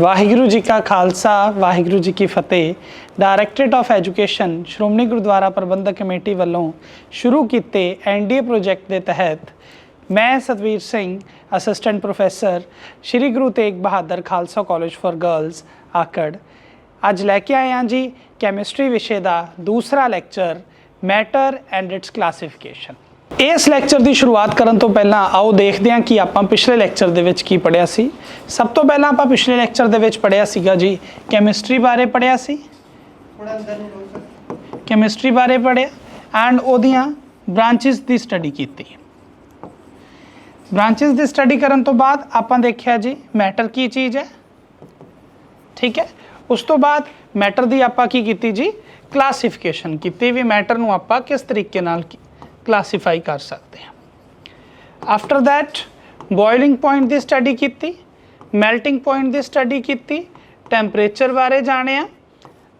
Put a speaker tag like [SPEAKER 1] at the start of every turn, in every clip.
[SPEAKER 1] ਵਾਹਿਗੁਰੂ ਜੀ ਕਾ ਖਾਲਸਾ, ਵਾਹਿਗੁਰੂ ਜੀ ਕੀ ਫਤਿਹ। Directorate of education Shiromani Gurdwara Prabandhak Committee ਵੱਲੋਂ ਸ਼ੁਰੂ ਕੀਤੇ ਐਨਡੀਏ ਪ੍ਰੋਜੈਕਟ ਦੇ ਤਹਿਤ ਮੈਂ Satvir Singh assistant professor Shri Guru Tegh Bahadur Khalsa College for Girls Akar. ਅੱਜ ਲੈ ਕੇ ਆਏ ਹਾਂ ਜੀ ਕੈਮਿਸਟਰੀ ਵਿਸ਼ੇ ਦਾ ਦੂਸਰਾ lecture, matter and its classification. ਇਸ ਲੈਕਚਰ ਦੀ ਸ਼ੁਰੂਆਤ ਕਰਨ ਤੋਂ ਪਹਿਲਾਂ ਆਓ ਦੇਖਦੇ ਹਾਂ ਕਿ ਆਪਾਂ ਪਿਛਲੇ ਲੈਕਚਰ ਦੇ ਵਿੱਚ ਕੀ ਪੜਿਆ ਸੀ। ਸਭ ਤੋਂ ਪਹਿਲਾਂ ਆਪਾਂ ਪਿਛਲੇ ਲੈਕਚਰ ਦੇ ਵਿੱਚ ਪੜਿਆ ਸੀਗਾ ਜੀ ਕੈਮਿਸਟਰੀ ਬਾਰੇ ਪੜਿਆ ਸੀ। ਕੈਮਿਸਟਰੀ ਬਾਰੇ ਪੜਿਆ ਐਂਡ ਉਹਦੀਆਂ ਬ੍ਰਾਂਚਸ ਦੀ ਸਟੱਡੀ ਕੀਤੀ। ਬ੍ਰਾਂਚਸ ਦੀ ਸਟੱਡੀ ਕਰਨ ਤੋਂ ਬਾਅਦ ਆਪਾਂ ਦੇਖਿਆ ਜੀ ਮੈਟਰ ਕੀ ਚੀਜ਼ ਹੈ? ਠੀਕ ਹੈ? ਉਸ ਤੋਂ ਬਾਅਦ ਮੈਟਰ ਦੀ ਆਪਾਂ ਕੀ ਕੀਤੀ ਜੀ? ਕਲਾਸੀਫਿਕੇਸ਼ਨ ਕੀਤੀ ਵੀ ਮੈਟਰ ਨੂੰ ਆਪਾਂ ਕਿਸ ਤਰੀਕੇ ਨਾਲ ਕਲਾਸੀਫਾਈ ਕਰ ਸਕਦੇ ਹਾਂ। ਆਫਟਰ ਥੈਟ ਬੋਇਲਿੰਗ ਪੁਆਇੰਟ ਦੀ ਸਟੱਡੀ ਕੀਤੀ ਮੈਲਟਿੰਗ ਪੁਆਇੰਟ ਦੀ ਸਟੱਡੀ ਕੀਤੀ ਟੈਂਪਰੇਚਰ ਬਾਰੇ ਜਾਣਿਆ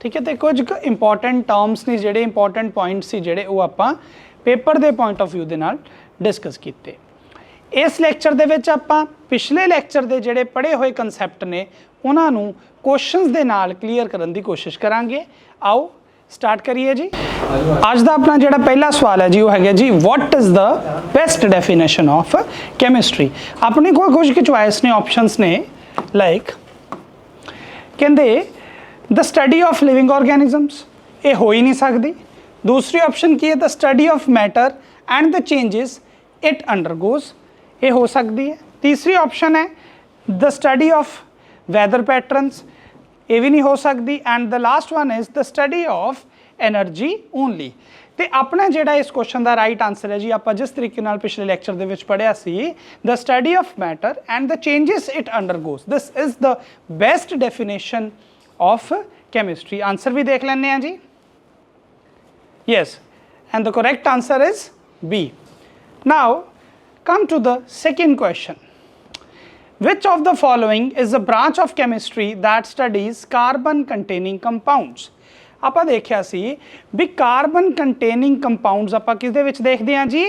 [SPEAKER 1] ਠੀਕ ਹੈ, ਤੇ ਕੁਝ ਇੰਪੋਰਟੈਂਟ ਟਰਮਸ ਨੇ ਜਿਹੜੇ ਇੰਪੋਰਟੈਂਟ ਪੁਆਇੰਟਸ ਸੀ ਜਿਹੜੇ ਉਹ ਆਪਾਂ ਪੇਪਰ ਦੇ ਪੁਆਇੰਟ ਆਫ View ਦੇ ਨਾਲ ਡਿਸਕਸ ਕੀਤੇ। ਇਸ ਲੈਕਚਰ ਦੇ ਵਿੱਚ ਆਪਾਂ ਪਿਛਲੇ ਲੈਕਚਰ ਦੇ ਜਿਹੜੇ ਪੜ੍ਹੇ ਹੋਏ ਕਨਸੈਪਟ ਨੇ, ਉਹਨਾਂ ਨੂੰ ਕੁਐਸਚਨਸ ਦੇ ਨਾਲ ਕਲੀਅਰ ਕਰਨ ਦੀ ਕੋਸ਼ਿਸ਼ ਕਰਾਂਗੇ। ਆਓ ਸਟਾਰਟ ਕਰੀਏ ਜੀ। ਅੱਜ ਦਾ ਆਪਣਾ ਜਿਹੜਾ ਪਹਿਲਾ ਸਵਾਲ ਹੈ ਜੀ, ਉਹ ਹੈਗਾ ਜੀ what is the best definition of chemistry ਆਪਣੇ ਕੋਲ ਕੁਝ ਕੁ ਚੁਆਇਸ ਨੇ ਆਪਸ਼ਨਸ ਨੇ ਲਾਈਕ ਕਹਿੰਦੇ the study of living organisms ਇਹ ਹੋ ਹੀ ਨਹੀਂ ਸਕਦੀ। ਦੂਸਰੀ ਆਪਸ਼ਨ ਕੀ ਹੈ? The study of matter and the changes it undergoes ਇਹ ਹੋ ਸਕਦੀ ਹੈ। ਤੀਸਰੀ ਆਪਸ਼ਨ ਹੈ the study of weather patterns ਇਹ ਵੀ ਨਹੀਂ ਹੋ ਸਕਦੀ and the last one is the study of energy only ਤੇ ਆਪਣਾ ਜਿਹੜਾ ਇਸ ਕੁਐਸਚਨ ਦਾ ਰਾਈਟ ਆਨਸਰ ਹੈ ਜੀ ਆਪਾਂ ਜਿਸ ਤਰੀਕੇ ਨਾਲ ਪਿਛਲੇ ਲੈਕਚਰ ਦੇ ਵਿੱਚ ਪੜਿਆ ਸੀ the study of matter and the changes it undergoes this is the best definition of chemistry answer ਵੀ ਦੇਖ ਲੈਣੇ ਆ ਜੀ yes and the correct answer is b now come to the second question Which of the following is a branch of chemistry that studies carbon containing compounds? ਆਪਾਂ ਦੇਖਿਆ ਸੀ ਵੀ carbon ਕੰਟੇਨਿੰਗ compounds ਆਪਾਂ ਕਿਸ ਦੇ ਵਿੱਚ ਦੇਖਦੇ ਹਾਂ ਜੀ?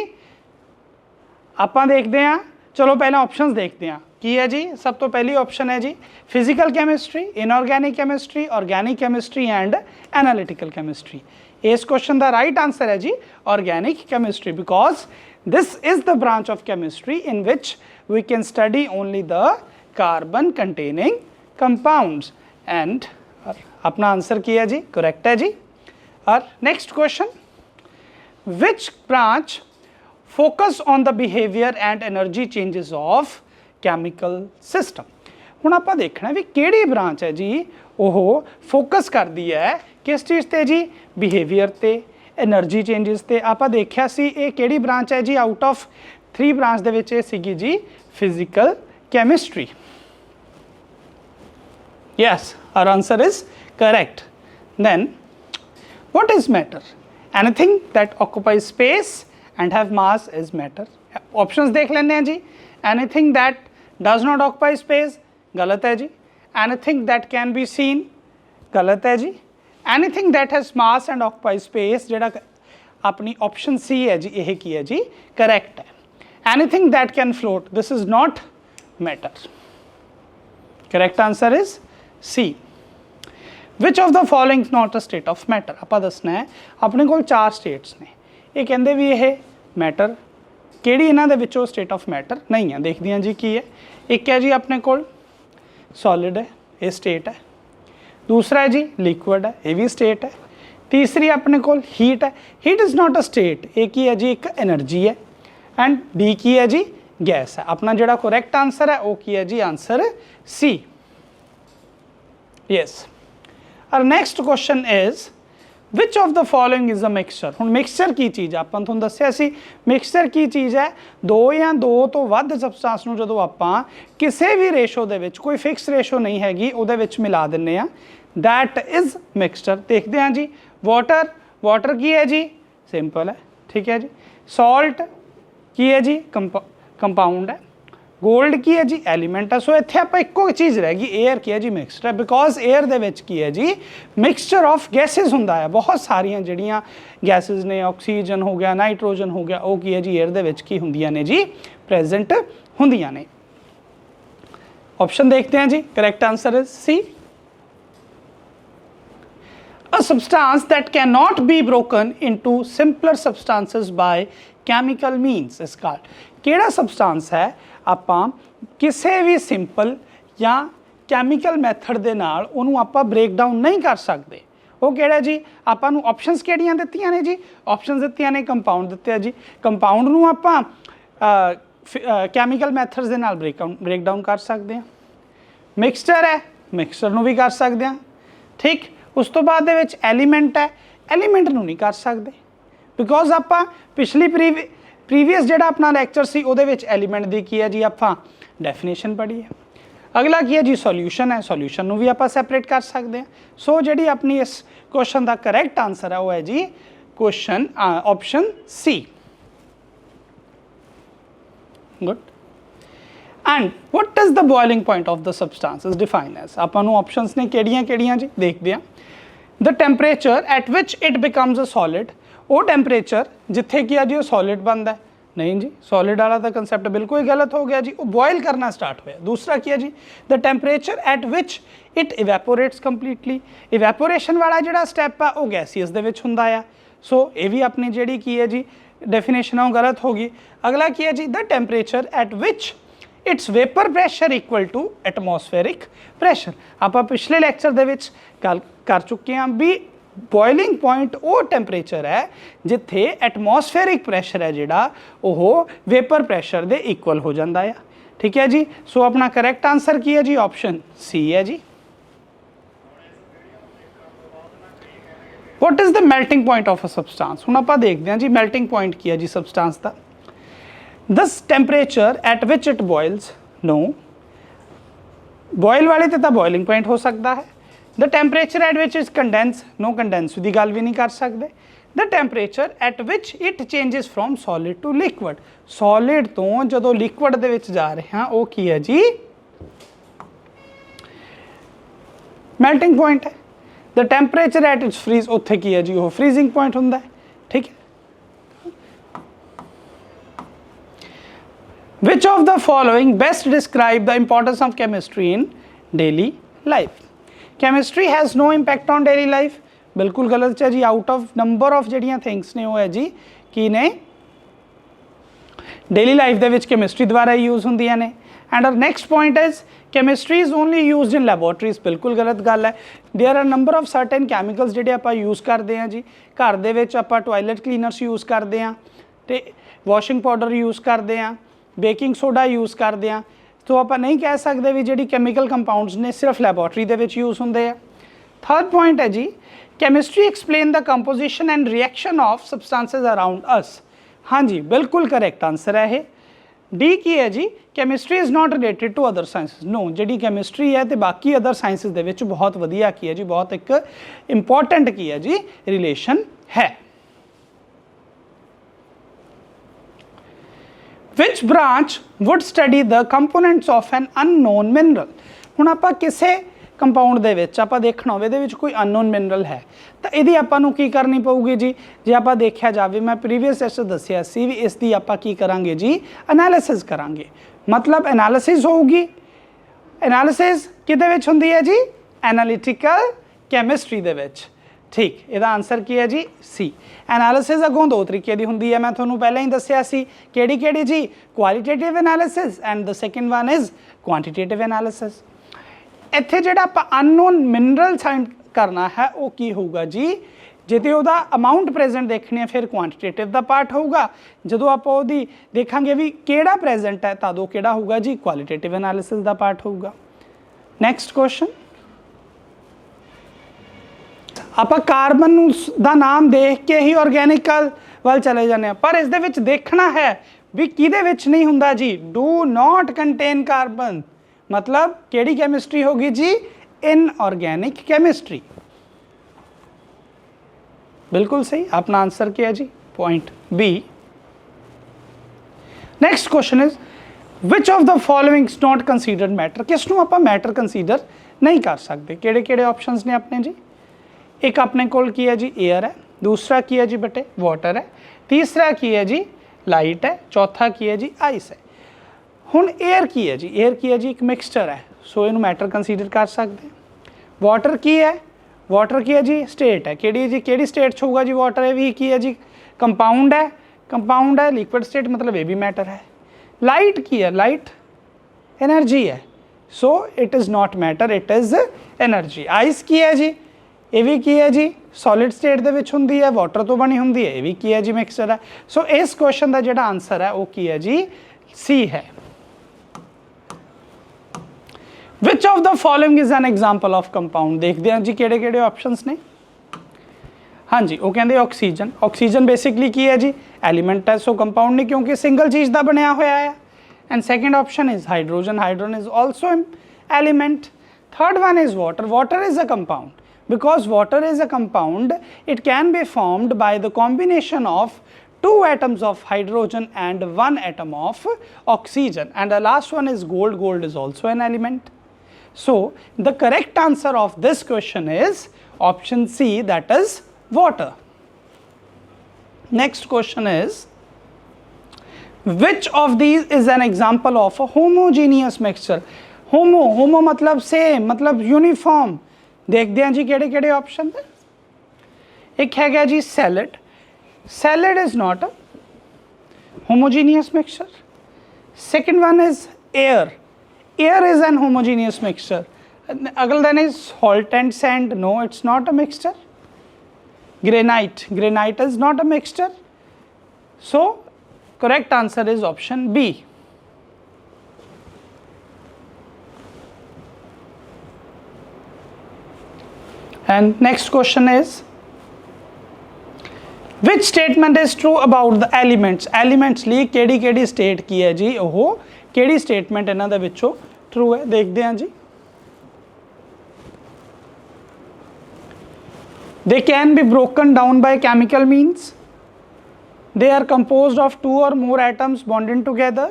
[SPEAKER 1] ਆਪਾਂ ਦੇਖਦੇ ਹਾਂ। ਚਲੋ ਪਹਿਲਾਂ ਆਪਸ਼ਨਸ ਦੇਖਦੇ ਹਾਂ। ਕੀ ਹੈ ਜੀ? ਸਭ ਤੋਂ ਪਹਿਲੀ ਆਪਸ਼ਨ ਹੈ ਜੀ physical chemistry inorganic chemistry organic chemistry and analytical chemistry ਇਸ ਕੁਐਸਚਨ ਦਾ ਰਾਈਟ ਆਨਸਰ ਹੈ ਜੀ organic chemistry because this is the branch of chemistry in which we can study only the carbon containing compounds and अपना answer किया जी correct है जी और next question which branch focus on the behavior and energy changes of chemical system ਹੁਣ ਆਪਾਂ ਦੇਖਣਾ ਵੀ ਕਿਹੜੀ branch ਹੈ ਜੀ ਉਹ ਫੋਕਸ ਕਰਦੀ ਹੈ ਕਿਸ ਚੀਜ਼ ਤੇ ਜੀ ਬਿਹੇਵੀਅਰ ਤੇ એનર્ਜੀ ਚੇਂजेस ਤੇ ਆਪਾਂ ਦੇਖਿਆ ਸੀ ਇਹ ਕਿਹੜੀ ਬ੍ਰਾਂਚ ਹੈ ਜੀ ਆਊਟ ਆਫ 3 ਬ੍ਰਾਂਚ ਦੇ ਵਿੱਚ ਇਹ ਸੀਗੀ ਜੀ physical chemistry yes our answer is correct then what is matter anything that occupies space and have mass is matter options dekh lene hain ji anything that does not occupy space galat hai ji anything that can be seen galat hai ji anything that has mass and occupy space ਜਿਹੜਾ ਆਪਣੀ option C ਹੈ ਜੀ ਇਹ ਕੀ ਹੈ ਜੀ correct ਹੈ anything that can float this is not matter correct answer is C which of the following not a state of matter ਆਪਾਂ ਦੱਸਣਾ ਹੈ ਆਪਣੇ ਕੋਲ ਚਾਰ ਸਟੇਟਸ ਨੇ ਇਹ ਕਹਿੰਦੇ ਵੀ ਇਹ ਮੈਟਰ ਕਿਹੜੀ ਇਹਨਾਂ ਦੇ ਵਿੱਚੋਂ ਸਟੇਟ ਆਫ ਮੈਟਰ ਨਹੀਂ ਆ ਦੇਖਦੇ ਹਾਂ ਜੀ ਕੀ ਹੈ ਇੱਕ ਹੈ ਜੀ ਆਪਣੇ ਕੋਲ ਸੋਲਿਡ ਹੈ ਇਹ ਸਟੇਟ ਹੈ ਦੂਸਰਾ ਹੈ ਜੀ ਲਿਕੁਇਡ ਹੈ, ਇਹ ਵੀ ਸਟੇਟ ਹੈ। ਤੀਸਰੀ ਆਪਣੇ ਕੋਲ ਹੀਟ ਹੈ। Heat is not a state ਇਹ ਕੀ ਹੈ ਜੀ, ਇੱਕ એનર્ਜੀ ਹੈ। ਐਂਡ ਡੀ ਕੀ ਹੈ ਜੀ ਗੈਸ ਹੈ। ਆਪਣਾ ਜਿਹੜਾ ਕਰੈਕਟ ਆਨਸਰ ਹੈ, ਉਹ ਕੀ ਹੈ ਜੀ ਆਨਸਰ ਸੀ ਯੈਸ ਔਰ next question is which of the following is a mixture ਹੁਣ ਮਿਕਸਚਰ ਕੀ ਚੀਜ਼ ਹੈ? ਆਪਾਂ ਤੁਹਾਨੂੰ ਦੱਸਿਆ ਸੀ ਮਿਕਸਚਰ ਕੀ ਚੀਜ਼ ਹੈ? ਦੋ ਜਾਂ ਦੋ ਤੋਂ ਵੱਧ ਸਬਸਟੈਂਸ ਨੂੰ ਜਦੋਂ ਆਪਾਂ ਕਿਸੇ ਵੀ ਰੇਸ਼ੋ ਦੇ ਵਿੱਚ, ਕੋਈ ਫਿਕਸ ਰੇਸ਼ੋ ਨਹੀਂ ਹੈਗੀ, ਉਹਦੇ ਵਿੱਚ ਮਿਲਾ ਦਿੰਨੇ ਆ that is mixture. देखते हैं जी water water की है जी simple है ठीक है जी salt की है जी compound है ਗੋਲਡ ਕੀ ਹੈ ਜੀ? ਐਲੀਮੈਂਟ ਹੈ। ਸੋ ਇੱਥੇ ਆਪਾਂ ਇੱਕੋ ਚੀਜ਼ ਰਹਿ ਗਈ। 에ਅਰ ਕੀ ਹੈ ਜੀ? ਮਿਕਸਚਰ ਬਿਕੋਜ਼ 에ਅਰ ਦੇ ਵਿੱਚ ਕੀ ਹੈ ਜੀ? ਮਿਕਸਚਰ ਆਫ ਗੈਸਸ ਹੁੰਦਾ ਹੈ। ਬਹੁਤ ਸਾਰੀਆਂ ਜਿਹੜੀਆਂ ਗੈਸਸ ਨੇ ਆਕਸੀਜਨ ਹੋ ਗਿਆ ਨਾਈਟ੍ਰੋਜਨ ਹੋ ਗਿਆ, ਉਹ ਕੀ ਹੈ ਜੀ? 에ਅਰ ਦੇ ਵਿੱਚ ਕੀ ਹੁੰਦੀਆਂ ਨੇ ਜੀ? ਪ੍ਰੈਜ਼ੈਂਟ ਹੁੰਦੀਆਂ ਨੇ। ਆਪਸ਼ਨ ਦੇਖਦੇ ਹਾਂ ਜੀ। Correct answer C a substance that cannot be broken into simpler substances by chemical means is called. ਕਿਹੜਾ ਸਬਸਟੈਂਸ ਹੈ? ਆਪਾਂ ਕਿਸੇ ਵੀ ਸਿੰਪਲ ਜਾਂ ਕੈਮੀਕਲ ਮੈਥਡ ਦੇ ਨਾਲ ਉਹਨੂੰ ਆਪਾਂ ਬ੍ਰੇਕ ਡਾਊਨ ਨਹੀਂ ਕਰ ਸਕਦੇ। ਉਹ ਕਿਹੜਾ ਜੀ? ਆਪਾਂ ਨੂੰ ਆਪਸ਼ਨਸ ਕਿਹੜੀਆਂ ਦਿੱਤੀਆਂ ਨੇ ਜੀ? ਆਪਸ਼ਨਸ ਦਿੱਤੀਆਂ ਨੇ ਕੰਪਾਊਂਡ ਦਿੱਤੇ ਆ ਜੀ। ਕੰਪਾਊਂਡ ਨੂੰ ਆਪਾਂ ਕੈਮੀਕਲ ਮੈਥਡਸ ਦੇ ਨਾਲ ਬ੍ਰੇਕ ਬ੍ਰੇਕ ਡਾਊਨ ਕਰ ਸਕਦੇ ਹਾਂ ਮਿਕਸਚਰ ਹੈ ਮਿਕਸਚਰ ਨੂੰ ਵੀ ਕਰ ਸਕਦੇ ਹਾਂ ਠੀਕ? ਉਸ ਤੋਂ ਬਾਅਦ ਦੇ ਵਿੱਚ ਐਲੀਮੈਂਟ ਹੈ ਐਲੀਮੈਂਟ ਨੂੰ ਨਹੀਂ ਕਰ ਸਕਦੇ। ਬਿਕੋਜ਼ ਆਪਾਂ ਪਿਛਲੀ ਪ੍ਰੀਵੀਅਸ ਜਿਹੜਾ ਆਪਣਾ ਲੈਕਚਰ ਸੀ, ਉਹਦੇ ਵਿੱਚ ਐਲੀਮੈਂਟ ਦੀ ਕੀ ਹੈ ਜੀ, ਆਪਾਂ ਡੈਫੀਨੇਸ਼ਨ ਪੜ੍ਹੀ ਹੈ ਅਗਲਾ ਕੀ ਹੈ ਜੀ ਸੋਲੂਸ਼ਨ ਹੈ। ਸੋਲੂਸ਼ਨ ਨੂੰ ਵੀ ਆਪਾਂ ਸੈਪਰੇਟ ਕਰ ਸਕਦੇ ਹਾਂ। ਸੋ ਜਿਹੜੀ ਆਪਣੀ ਇਸ ਕੁਐਸਚਨ ਦਾ ਕਰੈਕਟ ਆਨਸਰ ਹੈ, ਉਹ ਹੈ ਜੀ question option C good and what is the boiling point of the substance is defined as ਆਪਾਂ ਨੂੰ ਆਪਸ਼ਨਸ ਨੇ ਕਿਹੜੀਆਂ ਕਿਹੜੀਆਂ ਜੀ ਦੇਖਦੇ ਆ the temperature at which it becomes a solid ਉਹ ਟੈਂਪਰੇਚਰ ਜਿੱਥੇ ਕੀ ਆ ਜੀ ਉਹ ਸੋਲਿਡ ਬਣਦਾ ਹੈ ਨਹੀਂ ਜੀ ਸੋਲਿਡ ਵਾਲਾ ਤਾਂ ਕਨਸੈਪਟ ਬਿਲਕੁਲ ਹੀ ਗਲਤ ਹੋ ਗਿਆ ਜੀ ਉਹ ਬੋਇਲ ਕਰਨਾ ਸਟਾਰਟ ਹੋਇਆ ਦੂਸਰਾ ਕੀ ਹੈ ਜੀ the temperature at which it evaporates completely evaporation ਵਾਲਾ ਜਿਹੜਾ ਸਟੈਪ ਆ ਉਹ ਗੈਸੀਅਸ ਦੇ ਵਿੱਚ ਹੁੰਦਾ ਆ ਸੋ ਇਹ ਵੀ ਆਪਣੀ ਜਿਹੜੀ ਕੀ ਹੈ ਜੀ ਡੈਫੀਨੇਸ਼ਨ ਆ ਉਹ ਗਲਤ ਹੋ ਗਈ ਅਗਲਾ ਕੀ ਹੈ ਜੀ the temperature at which its vapour pressure equal to atmospheric pressure ਆਪਾਂ ਪਿਛਲੇ ਲੈਕਚਰ ਦੇ ਵਿੱਚ ਗੱਲ ਕਰ ਚੁੱਕੇ ਹਾਂ ਵੀ ਬੋਇਲਿੰਗ ਪੁਆਇੰਟ ਉਹ ਟੈਂਪਰੇਚਰ ਹੈ ਜਿੱਥੇ ਐਟਮੋਸਫੇਰਿਕ ਪ੍ਰੈਸ਼ਰ ਹੈ ਜਿਹੜਾ ਉਹ ਵੇਪਰ ਪ੍ਰੈਸ਼ਰ ਦੇ ਇਕੁਅਲ ਹੋ ਜਾਂਦਾ ਆ ਠੀਕ ਹੈ ਜੀ ਸੋ ਆਪਣਾ ਕਰੈਕਟ ਆਨਸਰ ਕੀ ਹੈ ਜੀ ਆਪਸ਼ਨ ਸੀ ਹੈ ਜੀ what is the melting point of a substance? ਹੁਣ ਆਪਾਂ ਦੇਖਦੇ ਹਾਂ ਜੀ ਮੈਲਟਿੰਗ ਪੁਆਇੰਟ ਕੀ ਹੈ ਜੀ substance the this temperature at which it boils no boil ਵਾਲੇ ਤੇ ਤਾਂ boiling point ਹੋ ਸਕਦਾ ਹੈ the temperature at which it condense no condense ਦੀ ਗੱਲ ਵੀ ਨਹੀਂ ਕਰ ਸਕਦੇ the temperature at which it changes from solid to liquid solid ਤੋਂ ਜਦੋਂ liquid ਦੇ ਵਿੱਚ ਜਾ ਰਹੇ ਹਾਂ ਉਹ ਕੀ ਹੈ ਜੀ melting point ਹੈ the temperature at its freeze ਉੱਥੇ ਕੀ ਹੈ ਜੀ ਉਹ freezing point ਹੁੰਦਾ ਹੈ ਠੀਕ ਹੈ Which of the following best describe the importance of chemistry in daily life? Chemistry has no impact on daily life. ਬਿਲਕੁਲ ਗਲਤ ਹੈ ਜੀ ਆਊਟ ਆਫ ਨੰਬਰ ਆਫ ਜਿਹੜੀਆਂ ਥਿੰਗਸ ਨੇ ਉਹ ਹੈ ਜੀ ਕੀ ਨੇ ਡੇਲੀ ਲਾਈਫ ਦੇ ਵਿੱਚ ਕੈਮਿਸਟਰੀ ਦੁਆਰਾ ਯੂਜ਼ ਹੁੰਦੀਆਂ ਨੇ and our next point is chemistry is only used in laboratories ਬਿਲਕੁਲ ਗਲਤ ਗੱਲ ਹੈ there are number of certain chemicals ਜਿਹੜੇ ਆਪਾਂ ਯੂਜ਼ ਕਰਦੇ ਹਾਂ ਜੀ ਘਰ ਦੇ ਵਿੱਚ ਆਪਾਂ ਟਾਇਲਟ ਕਲੀਨਰਸ ਯੂਜ਼ ਕਰਦੇ ਹਾਂ ਤੇ ਵਾਸ਼ਿੰਗ ਪਾਊਡਰ ਯੂਜ਼ ਕਰਦੇ ਹਾਂ ਬੇਕਿੰਗ ਸੋਡਾ ਯੂਜ਼ ਕਰਦੇ ਹਾਂ ਸੋ ਆਪਾਂ ਨਹੀਂ ਕਹਿ ਸਕਦੇ ਵੀ ਜਿਹੜੀ ਕੈਮੀਕਲ ਕੰਪਾਊਂਡਸ ਨੇ ਸਿਰਫ ਲੈਬੋਰਟਰੀ ਦੇ ਵਿੱਚ ਯੂਜ਼ ਹੁੰਦੇ ਆ। ਥਰਡ ਪੁਆਇੰਟ ਹੈ ਜੀ chemistry explain the composition and reaction of substances around us ਹਾਂਜੀ, ਬਿਲਕੁਲ ਕਰੈਕਟ ਆਨਸਰ ਹੈ ਇਹ। ਡੀ ਕੀ ਹੈ ਜੀ? Chemistry is not related to other sciences no ਜਿਹੜੀ ਕੈਮਿਸਟਰੀ ਹੈ ਤੇ ਬਾਕੀ ਅਦਰ ਸਾਇੰਸਸ ਦੇ ਵਿੱਚ ਬਹੁਤ ਵਧੀਆ ਕੀ ਹੈ ਜੀ, ਬਹੁਤ ਇੱਕ ਇੰਪੋਰਟੈਂਟ ਕੀ ਹੈ ਜੀ ਰਿਲੇਸ਼ਨ ਹੈ। Which branch would study the components of an unknown mineral? ਹੁਣ ਆਪਾਂ ਕਿਸੇ ਕੰਪਾਊਂਡ ਦੇ ਵਿੱਚ ਆਪਾਂ ਦੇਖਣਾ ਹੋਵੇ, ਇਹਦੇ ਵਿੱਚ ਕੋਈ ਅਨਨੋਨ ਮਿਨਰਲ ਹੈ, ਤਾਂ ਇਹਦੀ ਆਪਾਂ ਨੂੰ ਕੀ ਕਰਨੀ ਪਊਗੀ ਜੀ? ਜੇ ਆਪਾਂ ਦੇਖਿਆ ਜਾਵੇ, ਮੈਂ ਪ੍ਰੀਵੀਅਸ ਟੈਸਟ ਦੱਸਿਆ ਸੀ ਵੀ ਇਸ ਦੀ ਆਪਾਂ ਕੀ ਕਰਾਂਗੇ ਜੀ? ਐਨਾਲਿਸਿਸ ਕਰਾਂਗੇ। ਮਤਲਬ ਐਨਾਲਿਸਿਸ ਹੋਊਗੀ। ਐਨਾਲਿਸਿਸ ਕਿਹਦੇ ਵਿੱਚ ਹੁੰਦੀ ਹੈ ਜੀ? ਐਨਾਲਿਟੀਕਲ ਕੈਮਿਸਟਰੀ ਦੇ ਵਿੱਚ। ਠੀਕ, ਇਹਦਾ ਆਨਸਰ ਕੀ ਹੈ ਜੀ? ਸੀ ਐਨਾਲਿਸਿਸ ਅਗੋਂ ਦੋ ਤਰੀਕੇ ਦੀ ਹੁੰਦੀ ਹੈ, ਮੈਂ ਤੁਹਾਨੂੰ ਪਹਿਲਾਂ ਹੀ ਦੱਸਿਆ ਸੀ। ਕਿਹੜੀ ਕਿਹੜੀ ਜੀ? Qualitative analysis and the second one is quantitative analysis ਇੱਥੇ ਜਿਹੜਾ ਆਪਾਂ ਅਨਨੋਨ ਮਿਨਰਲ ਸਾਈਂਡ ਕਰਨਾ ਹੈ, ਉਹ ਕੀ ਹੋਊਗਾ ਜੀ? ਜਿੱਤੇ ਉਹਦਾ ਅਮਾਉਂਟ ਪ੍ਰੈਜ਼ੈਂਟ ਦੇਖਣੀ ਹੈ ਫਿਰ ਕੁਆਂਟੀਟੇਟਿਵ ਦਾ ਪਾਰਟ ਹੋਊਗਾ। ਜਦੋਂ ਆਪਾਂ ਉਹਦੀ ਦੇਖਾਂਗੇ ਵੀ ਕਿਹੜਾ ਪ੍ਰੈਜ਼ੈਂਟ ਹੈ ਤਾਂ ਉਹ ਕਿਹੜਾ ਹੋਊਗਾ ਜੀ? ਕੁਆਲਿਟੇਟਿਵ ਐਨਾਲਿਸਿਸ ਦਾ ਪਾਰਟ ਹੋਊਗਾ। ਨੈਕਸਟ ਕੁਐਸਚਨ ਆਪਾਂ ਕਾਰਬਨ ਨੂੰ ਸ- ਦਾ ਨਾਮ ਦੇਖ ਕੇ ਹੀ ਆਰਗੈਨਿਕਲ ਵੱਲ ਚਲੇ ਜਾਂਦੇ ਆ ਪਰ ਇਸ ਦੇ ਵਿੱਚ ਦੇਖਣਾ ਹੈ ਵੀ ਕਿਹਦੇ ਵਿੱਚ ਨਹੀਂ ਹੁੰਦਾ ਜੀ। ਡੂ ਨਾਟ ਕੰਟੇਨ ਕਾਰਬਨ ਮਤਲਬ ਕਿਹੜੀ ਕੈਮਿਸਟਰੀ ਹੋਗੀ ਜੀ? ਇਨਆਰਗੈਨਿਕ ਕੈਮਿਸਟਰੀ ਬਿਲਕੁਲ ਸਹੀ। ਆਪਣਾ ਆਨਸਰ ਕੀ ਹੈ ਜੀ? Point B next question is which of the following is not considered matter? ਕਿਸ ਨੂੰ ਆਪਾਂ ਮੈਟਰ ਕੰਸੀਡਰ ਨਹੀਂ ਕਰ ਸਕਦੇ? ਕਿਹੜੇ ਕਿਹੜੇ ਆਪਸ਼ਨਸ ਨੇ ਆਪਣੇ ਜੀ? एक अपने को है जी एयर है। दूसरा की है जी बेटे वॉटर है। तीसरा की है जी लाइट है। चौथा की है जी आइस है। हूँ एयर की है जी एयर की है जी एक मिक्सचर है। सो इन मैटर कंसीडर कर सकते हैं। वॉटर की है। वॉटर की है जी स्टेट है। कि जी, केड़ी स्टेट छूगा जी वॉटर है? भी की है जी कंपाउंड है। कंपाउंड है लिक्विड स्टेट मतलब ये भी मैटर है। लाइट की है। लाइट एनर्जी है। So it is not matter it is energy ice की है जी ਇਹ ਵੀ ਕੀ ਹੈ ਜੀ? ਸੋਲਿਡ ਸਟੇਟ ਦੇ ਵਿੱਚ ਹੁੰਦੀ ਹੈ ਵਾਟਰ ਤੋਂ ਬਣੀ ਹੁੰਦੀ ਹੈ, ਇਹ ਵੀ ਕੀ ਹੈ ਜੀ ਮਿਕਸਚਰ ਹੈ? ਸੋ ਇਸ ਕੁਐਸਚਨ ਦਾ ਜਿਹੜਾ ਆਨਸਰ ਹੈ, ਉਹ ਕੀ ਹੈ ਜੀ? ਸੀ ਹੈ। Which of the following is an example of compound ਦੇਖਦੇ ਹਾਂ ਜੀ ਕਿਹੜੇ ਕਿਹੜੇ ਆਪਸ਼ਨਸ ਨੇ। ਹਾਂਜੀ, ਉਹ ਕਹਿੰਦੇ ਆਕਸੀਜਨ ਆਕਸੀਜਨ ਬੇਸਿਕਲੀ ਕੀ ਹੈ ਜੀ? ਐਲੀਮੈਂਟ ਹੈ, ਸੋ ਕੰਪਾਊਂਡ ਨਹੀਂ ਕਿਉਂਕਿ ਸਿੰਗਲ ਚੀਜ਼ ਦਾ ਬਣਿਆ ਹੋਇਆ ਹੈ। And second option is hydrogen hydrogen is also an element third one is water water is a compound because water is a compound it can be formed by the combination of two atoms of hydrogen and one atom of oxygen and the last one is gold gold is also an element so the correct answer of this question is option C that is water. Next question is which of these is an example of a homogeneous mixture? Homo homo मतलब same मतलब uniform ਦੇਖਦੇ ਹਾਂ ਜੀ ਕਿਹੜੇ ਕਿਹੜੇ option ਨੇ ਇੱਕ ਹੈਗਾ ਜੀ salad salad is not a homogeneous mixture second one is air air is an homogeneous mixture other than is salt and sand no it's not a mixture granite granite is not a mixture so correct answer is option b and next question is which statement is true about the elements elements ਲਈ ਕਿਹੜੀ ਕਿਹੜੀ state ਕੀ ਹੈ ਜੀ ਉਹ ਕਿਹੜੀ statement ਇਹਨਾਂ ਦੇ ਵਿੱਚੋਂ ਟਰੂ ਹੈ ਦੇਖਦੇ ਹਾਂ ਜੀ they can be broken down by chemical means they are composed of two or more atoms bonded together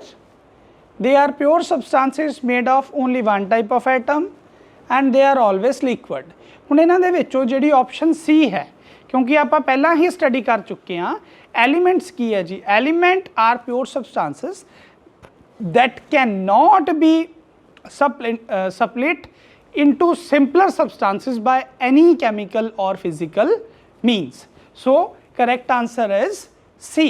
[SPEAKER 1] they are pure substances made of only one type of atom and they are always liquid ਹੁਣ ਇਹਨਾਂ ਦੇ ਵਿੱਚੋਂ ਜਿਹੜੀ option C ਹੈ ਕਿਉਂਕਿ ਆਪਾਂ ਪਹਿਲਾਂ ਹੀ study ਕਰ ਚੁੱਕੇ ਹਾਂ ਐਲੀਮੈਂਟਸ ਕੀ ਹੈ ਜੀ element are pure substances that cannot be suppl- uh, split into simpler substances by any chemical or physical means. So, correct answer is C.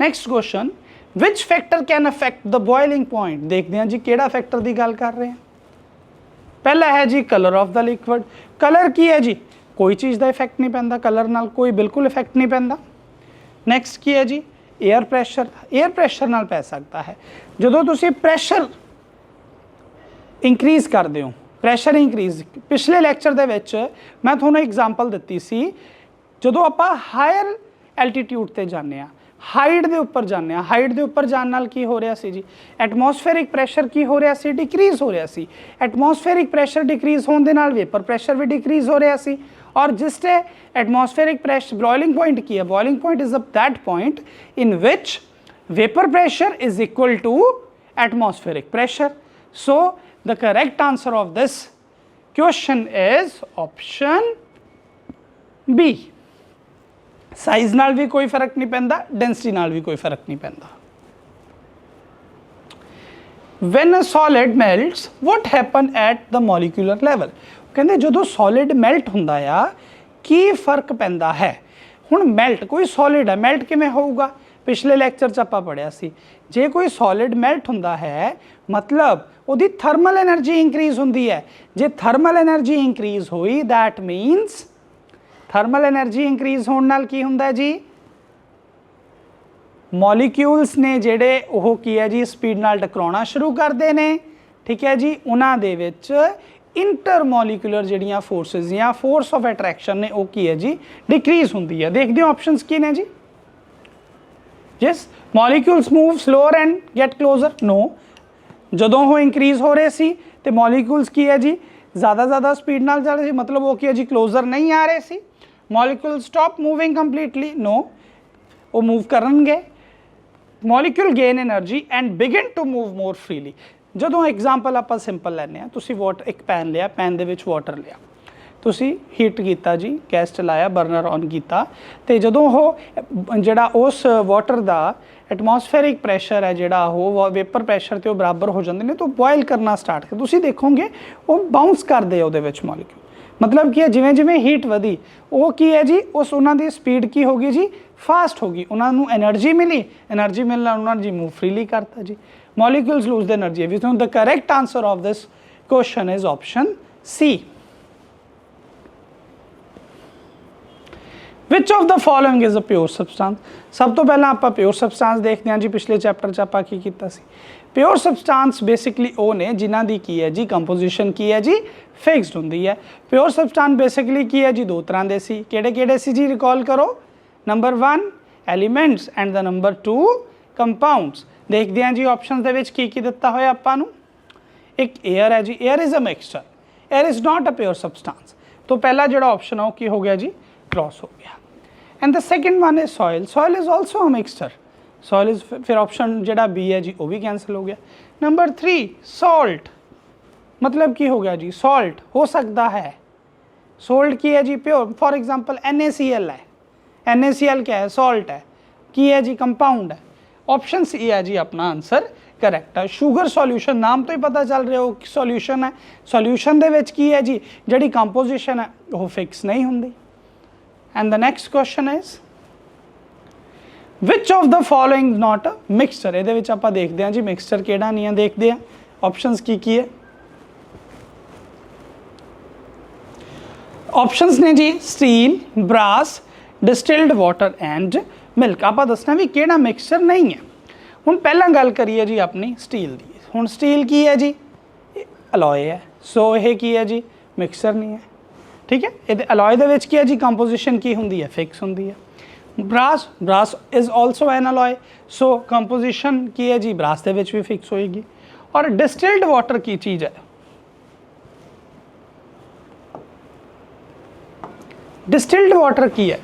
[SPEAKER 1] Next question which factor can affect the boiling point ਦੇਖਦੇ ਹਾਂ ਜੀ ਕਿਹੜਾ factor ਦੀ ਗੱਲ ਕਰ ਰਹੇ ਹਾਂ ਪਹਿਲਾ ਹੈ ਜੀ colour of the liquid colour ਕੀ ਹੈ ਜੀ? ਕੋਈ ਚੀਜ਼ ਦਾ ਇਫੈਕਟ ਨਹੀਂ ਪੈਂਦਾ ਕਲਰ ਨਾਲ ਕੋਈ ਬਿਲਕੁਲ ਇਫੈਕਟ ਨਹੀਂ ਪੈਂਦਾ। ਨੈਕਸਟ ਕੀ ਹੈ ਜੀ? 에ਅਰ ਪ੍ਰੈਸ਼ਰ 에ਅਰ ਪ੍ਰੈਸ਼ਰ ਨਾਲ ਪੈ ਸਕਦਾ ਹੈ। ਜਦੋਂ ਤੁਸੀਂ ਪ੍ਰੈਸ਼ਰ ਇਨਕਰੀਜ਼ ਕਰਦੇ ਹੋ ਪ੍ਰੈਸ਼ਰ ਇਨਕਰੀਜ਼ ਪਿਛਲੇ ਲੈਕਚਰ ਦੇ ਵਿੱਚ ਮੈਂ ਤੁਹਾਨੂੰ ਐਗਜ਼ਾਮਪਲ ਦਿੱਤੀ ਸੀ, ਜਦੋਂ ਆਪਾਂ ਹਾਇਰ ਐਲਟੀਟਿਊਡ ਤੇ ਜਾਂਦੇ ਆ ਹਾਈਟ ਦੇ ਉੱਪਰ ਜਾਂਦੇ ਆ ਹਾਈਟ ਦੇ ਉੱਪਰ ਜਾਣ ਨਾਲ ਕੀ ਹੋ ਰਿਹਾ ਸੀ ਜੀ? ਐਟਮੋਸਫੇਰਿਕ ਪ੍ਰੈਸ਼ਰ ਕੀ ਹੋ ਰਿਹਾ ਸੀ? ਡਿਕਰੀਜ਼ ਹੋ ਰਿਹਾ ਸੀ। ਐਟਮੋਸਫੇਰਿਕ ਪ੍ਰੈਸ਼ਰ ਡਿਕਰੀਜ਼ ਹੋਣ ਦੇ ਨਾਲ ਵੇਪਰ ਪ੍ਰੈਸ਼ਰ ਵੀ ਡਿਕਰੀਜ਼ ਹੋ ਰਿਹਾ ਸੀ। ਔਰ ਜਿਸ ਤੇ ਐਟਮੋਸਫੇਰਿਕ ਪ੍ਰੈਸ਼ਰ ਬੋਇਲਿੰਗ ਪੁਆਇੰਟ ਕੀ ਹੈ? Boiling point is up that point in which vapor pressure is equal to atmospheric pressure. So, the correct answer of this question is option b. Size ਨਾਲ ਵੀ ਕੋਈ ਫ਼ਰਕ ਨਹੀਂ ਪੈਂਦਾ ਡੈਂਸਿਟੀ ਨਾਲ ਵੀ ਕੋਈ ਫ਼ਰਕ ਨਹੀਂ ਪੈਂਦਾ। When a solid melts, what happen at the molecular level? ਕਹਿੰਦੇ ਜਦੋਂ ਸੋਲਿਡ ਮੈਲਟ ਹੁੰਦਾ ਆ, ਕੀ ਫ਼ਰਕ ਪੈਂਦਾ ਹੈ? ਹੁਣ ਮੈਲਟ ਕੋਈ ਸੋਲਿਡ ਹੈ ਮੈਲਟ ਕਿਵੇਂ ਹੋਊਗਾ? ਪਿਛਲੇ ਲੈਕਚਰ 'ਚ ਆਪਾਂ ਪੜਿਆ ਸੀ। ਜੇ ਕੋਈ ਸੋਲਿਡ ਮੈਲਟ ਹੁੰਦਾ ਹੈ, ਮਤਲਬ ਉਹਦੀ ਥਰਮਲ એનર્ਜੀ ਇਨਕਰੀਜ਼ ਹੁੰਦੀ ਹੈ। ਜੇ ਥਰਮਲ એનર્ਜੀ ਇਨਕਰੀਜ਼ ਹੋਈ, that means thermal energy increase ਹੋਣ ਨਾਲ ਕੀ ਹੁੰਦਾ ਜੀ? ਮੋਲੀਕਿਊਲਸ ਨੇ ਜਿਹੜੇ ਉਹ ਕੀ ਹੈ ਜੀ, ਸਪੀਡ ਨਾਲ ਟਕਰਾਉਣਾ ਸ਼ੁਰੂ ਕਰਦੇ ਨੇ। ਠੀਕ ਹੈ ਜੀ, ਉਹਨਾਂ ਦੇ ਵਿੱਚ ਇੰਟਰਮੋਲੀਕੂਲਰ ਜਿਹੜੀਆਂ ਫੋਰਸਸ ਜਾਂ ਫੋਰਸ ਆਫ ਅਟਰੈਕਸ਼ਨ ਨੇ ਉਹ ਕੀ ਹੈ ਜੀ ਡਿਕਰੀਜ਼ ਹੁੰਦੀ ਹੈ। ਦੇਖਦੇ ਹੋ ਆਪਸ਼ਨਸ ਕੀ ਨੇ ਜੀ। ਜਿਸ molecules move slower and get closer no ਜਦੋਂ ਉਹ ਇਨਕਰੀਜ਼ ਹੋ ਰਹੇ ਸੀ, ਤੇ ਮੋਲੀਕਿਊਲਸ ਕੀ ਹੈ ਜੀ ਜ਼ਿਆਦਾ ਜ਼ਿਆਦਾ ਸਪੀਡ ਨਾਲ ਚੱਲ ਰਹੇ ਸੀ, ਮਤਲਬ ਉਹ ਕੀ ਹੈ ਜੀ ਕਲੋਜ਼ਰ ਨਹੀਂ ਆ ਰਹੇ ਸੀ। Molecule stop moving completely no ਉਹ ਮੂਵ ਕਰਨਗੇ। Molecule gain energy and begin to move more freely ਜਦੋਂ ਐਗਜ਼ਾਮਪਲ ਆਪਾਂ ਸਿੰਪਲ ਲੈਨੇ ਆ ਤੁਸੀਂ ਵਾਟਰ ਇੱਕ ਪੈਨ ਲਿਆ ਪੈਨ ਦੇ ਵਿੱਚ ਵਾਟਰ ਲਿਆ। ਤੁਸੀਂ ਹੀਟ ਕੀਤਾ ਜੀ ਗੈਸ ਚਲਾਇਆ ਬਰਨਰ ਔਨ ਕੀਤਾ। ਤੇ ਜਦੋਂ ਉਹ, ਜਿਹੜਾ ਉਸ ਵਾਟਰ ਦਾ ਐਟਮੋਸਫੇਰਿਕ ਪ੍ਰੈਸ਼ਰ ਹੈ, ਜਿਹੜਾ ਉਹ ਵੇਪਰ ਪ੍ਰੈਸ਼ਰ ਤੇ ਉਹ ਬਰਾਬਰ ਹੋ ਜਾਂਦੇ ਨੇ, ਤਾਂ ਬੋਇਲ ਕਰਨਾ ਸਟਾਰਟ ਕਰ ਤੁਸੀਂ ਦੇਖੋਗੇ, ਉਹ ਬਾਉਂਸ ਕਰਦੇ ਆ ਉਹਦੇ ਵਿੱਚ ਮੋਲੀਕਿਊਲ ਮਤਲਬ ਕਿ ਜਿਵੇਂ ਜਿਵੇਂ ਹੀਟ ਵਧੀ, ਉਹ ਕੀ ਹੈ ਜੀ? ਉਸ ਉਹਨਾਂ ਦੀ ਸਪੀਡ ਕੀ ਹੋ ਗਈ ਜੀ? ਫਾਸਟ ਹੋ ਗਈ। ਉਹਨਾਂ ਨੂੰ એનર્ਜੀ ਮਿਲੀ। એનર્ਜੀ ਮਿਲਣ ਨਾਲ ਉਹਨਾਂ ਨੇ ਜੀ ਮੂਵ ਫ੍ਰੀਲੀ ਕਰਤਾ ਜੀ। ਮੋਲੀਕਿਊਲਸ ਲੂਜ਼ ਦੇ એનર્ਜੀ ਵੀ ਤੁਹਾਨੂੰ ਦਾ correct answer of this question is option C which of the following is a pure substance ਸਭ ਤੋਂ ਪਹਿਲਾਂ ਆਪਾਂ ਪਿਓਰ ਸਬਸਟੈਂਸ ਦੇਖਦੇ ਹਾਂ ਜੀ। ਪਿਛਲੇ ਚੈਪਟਰ 'ਚ ਆਪਾਂ ਕੀ ਕੀਤਾ ਸੀ? ਪਿਓਰ ਸਬਸਟੈਂਸ ਬੇਸਿਕਲੀ ਉਹ ਨੇ ਜਿਨ੍ਹਾਂ ਦੀ ਕੀ ਹੈ ਜੀ ਕੰਪੋਜੀਸ਼ਨ ਕੀ ਹੈ ਜੀ? ਫਿਕਸਡ ਹੁੰਦੀ ਹੈ। ਪਿਓਰ ਸਬਸਟੈਂਸ ਬੇਸਿਕਲੀ ਕੀ ਹੈ ਜੀ? ਦੋ ਤਰ੍ਹਾਂ ਦੇ ਸੀ। ਕਿਹੜੇ ਕਿਹੜੇ ਸੀ ਜੀ? ਰਿਕਾਲ ਕਰੋ। Number 1 elements and the number 2 compounds ਦੇਖਦੇ ਹਾਂ ਜੀ ਆਪਸ਼ਨਸ ਦੇ ਵਿੱਚ ਕੀ ਕੀ ਦਿੱਤਾ ਹੋਇਆ ਆਪਾਂ ਨੂੰ। ਇੱਕ 에ਅਰ ਹੈ ਜੀ। Air is a mixture air is not a pure substance ਤੋਂ ਪਹਿਲਾ ਜਿਹੜਾ ਆਪਸ਼ਨ ਆ ਉਹ ਕੀ ਹੋ ਗਿਆ ਜੀ? ਕ੍ਰਾਸ ਹੋ ਗਿਆ। And the second one is soil soil is also a mixture soil ਫਿਰ ਆਪਸ਼ਨ ਜਿਹੜਾ ਬੀ ਹੈ ਜੀ, ਉਹ ਵੀ ਕੈਨਸਲ ਹੋ ਗਿਆ। ਨੰਬਰ 3 ਸਾਲਟ ਮਤਲਬ ਕੀ ਹੋ ਗਿਆ ਜੀ? ਸਾਲਟ ਹੋ ਸਕਦਾ ਹੈ। ਸੋਲਟ ਕੀ ਹੈ ਜੀ? ਪਿਓਰ ਫॉर एग्जांपल NaCl ਹੈ। NaCl क्या है सॉल्ट ਹੈ? ਕੀ ਹੈ ਜੀ? ਕੰਪਾਊਂਡ ਹੈ। ऑप्शन ਸੀ ਹੈ ਜੀ, ਆਪਣਾ आंसर ਕਰੈਕਟ ਹੈ। 슈ਗਰ ਸੋਲੂਸ਼ਨ ਨਾਮ ਤੋਂ ਹੀ ਪਤਾ ਚੱਲ ਰਿਹਾ ਉਹ ਸੋਲੂਸ਼ਨ ਹੈ। ਸੋਲੂਸ਼ਨ ਦੇ ਵਿੱਚ ਕੀ ਹੈ ਜੀ? ਜਿਹੜੀ ਕੰਪੋਜੀਸ਼ਨ ਹੈ, ਉਹ ਫਿਕਸ ਨਹੀਂ ਹੁੰਦੀ। And the next question is which of the following not a mixture ਇਹਦੇ ਵਿੱਚ ਆਪਾਂ ਦੇਖਦੇ ਹਾਂ ਜੀ ਮਿਕਸਚਰ ਕਿਹੜਾ ਨਹੀਂ ਹੈ, ਦੇਖਦੇ ਹਾਂ। ਆਪਸ਼ਨਸ ਕੀ ਕੀ ਹੈ? ਆਪਸ਼ਨਸ ਨੇ ਜੀ steel brass distilled water and milk ਆਪਾਂ ਦੱਸਣਾ ਵੀ ਕਿਹੜਾ ਮਿਕਸਚਰ ਨਹੀਂ ਹੈ। ਹੁਣ ਪਹਿਲਾਂ ਗੱਲ ਕਰੀਏ ਜੀ ਆਪਣੀ ਸਟੀਲ ਦੀ। ਹੁਣ ਸਟੀਲ ਕੀ ਹੈ ਜੀ? ਅਲੋਏ ਹੈ। ਸੋ ਇਹ ਕੀ ਹੈ ਜੀ? ਮਿਕਸਚਰ ਨਹੀਂ ਹੈ। ਠੀਕ ਹੈ? ਇਹਦੇ ਅਲੋਏ ਦੇ ਵਿੱਚ ਕੀ ਹੈ ਜੀ? ਕੰਪੋਜੀਸ਼ਨ ਕੀ ਹੁੰਦੀ ਹੈ? ਫਿਕਸ ਹੁੰਦੀ ਹੈ। Brass brass is also an alloy so composition ਕੀ ਹੈ ਜੀ? ਬ੍ਰਾਸ ਦੇ ਵਿੱਚ ਵੀ ਫਿਕਸ ਹੋਏਗੀ। ਔਰ ਡਿਸਟਿਲਡ ਵਾਟਰ ਕੀ ਚੀਜ਼ ਹੈ? ਡਿਸਟਿਲਡ ਵਾਟਰ ਕੀ ਹੈ?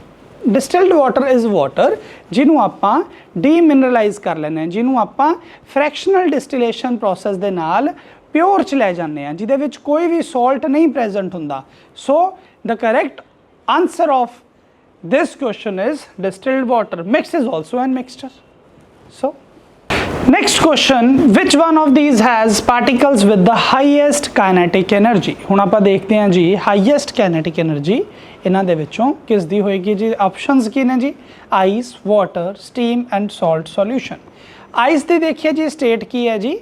[SPEAKER 1] ਡਿਸਟਿਲਡ ਵਾਟਰ ਇਜ਼ ਵਾਟਰ ਜਿਹਨੂੰ ਆਪਾਂ ਡੀਮਿਨਰਲਾਈਜ਼ ਕਰ ਲੈਂਦੇ ਹਾਂ, ਜਿਹਨੂੰ ਆਪਾਂ ਫ੍ਰੈਕਸ਼ਨਲ ਡਿਸਟਿਲੇਸ਼ਨ ਪ੍ਰੋਸੈਸ ਦੇ ਨਾਲ ਪਿਓਰ ਚ ਲੈ ਜਾਂਦੇ ਹਾਂ, ਜਿਹਦੇ ਵਿੱਚ ਕੋਈ ਵੀ ਸਾਲਟ ਨਹੀਂ ਪ੍ਰੈਜ਼ੈਂਟ ਹੁੰਦਾ। So the correct answer of this question is distilled water mix is also an mixture so next question which one of these has particles with the highest kinetic energy ਹੁਣ ਆਪਾਂ ਦੇਖਦੇ ਹਾਂ ਜੀ highest kinetic energy ਇਹਨਾਂ ਦੇ ਵਿੱਚੋਂ ਕਿਸ ਦੀ ਹੋਏਗੀ ਜੀ ਆਪਸ਼ਨਸ ਕੀ ਨੇ ਜੀ ice water steam and salt solution ice ਦੀ ਦੇਖੀਏ ਜੀ ਸਟੇਟ ਕੀ ਹੈ ਜੀ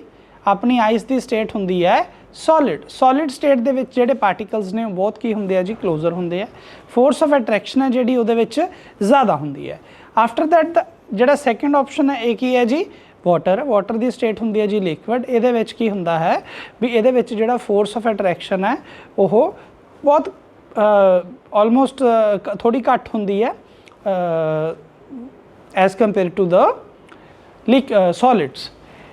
[SPEAKER 1] ਆਪਣੀ ਆਈਸ ਦੀ ਸਟੇਟ ਹੁੰਦੀ ਹੈ ਸੋਲਿਡ ਸੋਲਿਡ ਸਟੇਟ ਦੇ ਵਿੱਚ ਜਿਹੜੇ ਪਾਰਟੀਕਲਸ ਨੇ ਉਹ ਬਹੁਤ ਕੀ ਹੁੰਦੇ ਆ ਜੀ? ਕਲੋਜ਼ਰ ਹੁੰਦੇ ਆ। ਫੋਰਸ ਆਫ ਅਟਰੈਕਸ਼ਨ ਹੈ ਜਿਹੜੀ ਉਹਦੇ ਵਿੱਚ ਜ਼ਿਆਦਾ ਹੁੰਦੀ ਹੈ। ਆਫਟਰ ਦੈਟ ਜਿਹੜਾ ਸੈਕੰਡ ਆਪਸ਼ਨ ਹੈ, ਇਹ ਕੀ ਹੈ ਜੀ? ਵਾਟਰ ਵਾਟਰ ਦੀ ਸਟੇਟ ਹੁੰਦੀ ਹੈ ਜੀ ਲਿਕਵਿਡ ਇਹਦੇ ਵਿੱਚ ਕੀ ਹੁੰਦਾ ਹੈ? ਵੀ ਇਹਦੇ ਵਿੱਚ ਜਿਹੜਾ ਫੋਰਸ ਆਫ ਅਟਰੈਕਸ਼ਨ ਹੈ, ਉਹ ਬਹੁਤ ਆਲਮੋਸਟ ਥੋੜੀ ਘੱਟ ਹੁੰਦੀ ਹੈ। As compare to the link solids